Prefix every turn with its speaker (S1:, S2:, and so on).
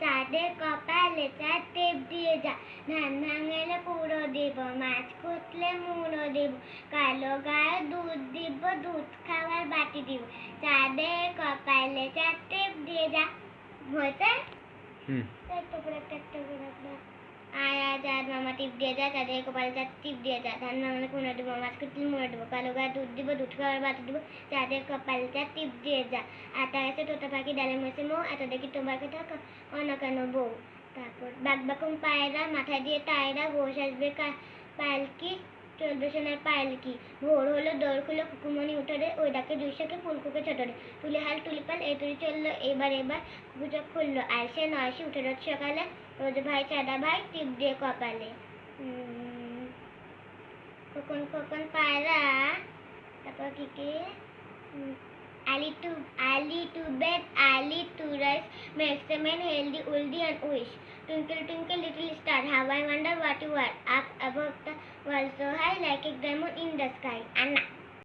S1: চাঁদের কপালে চার টেপ দিয়ে যা। ধান ভাঙালে পুরো দিব মাছ কুটলে মুড়ো দিব কালো গায়ে দুধ দিব দুধ খাওয়ার বাটি দিব। চাঁদের কপালে চার টেপ দিয়ে যা। হয়েছে?
S2: হুম।
S1: একটা করে চাঁদ মামা টিপ দিয়ে যা চাঁদের কপালে চাঁদ টিপ দিয়ে যায়। ধান ভাঙালে পুরো দেবো, মাছ কুটলে মুড়ো দিব, কালো গায়ে দুধ দিব, দুধ খাওয়ার ভাত দিব চাঁদের কপালে চাঁদ টিপ দিয়ে যা আটা কাছে তোতা পাখি ডালে মশে মো, এত দেখি তোমার কথা কেন বউ? তারপর বাগবাকুম পায়রা মাথা দিয়ে তায়রা ঘোষ আসবে পালকি। চলবে সোনার পালকি ভোর হলো দৌড় খুলো কুকুমনি উঠোরে ওই ডাকে দুইশোকে ফুলকুকে ছোটরে। তুলি হাল তুলি পাল এই তুলি চলল এবার এবার কুকু চোখ খুললো। আইসে নয়সে উঠে রোজ সকালে। রোজ ভাই চাঁদা ভাই টিপ দিয়ে কপালে কখন কখন পায়রা। তারপর কি কি? উম, Ali to Ali to bed, Ali to rise, makes a man healthy, oldie and wish. Twinkle, twinkle, little star, how I wonder what you are. Up the so high, like a diamond in the sky. Anna.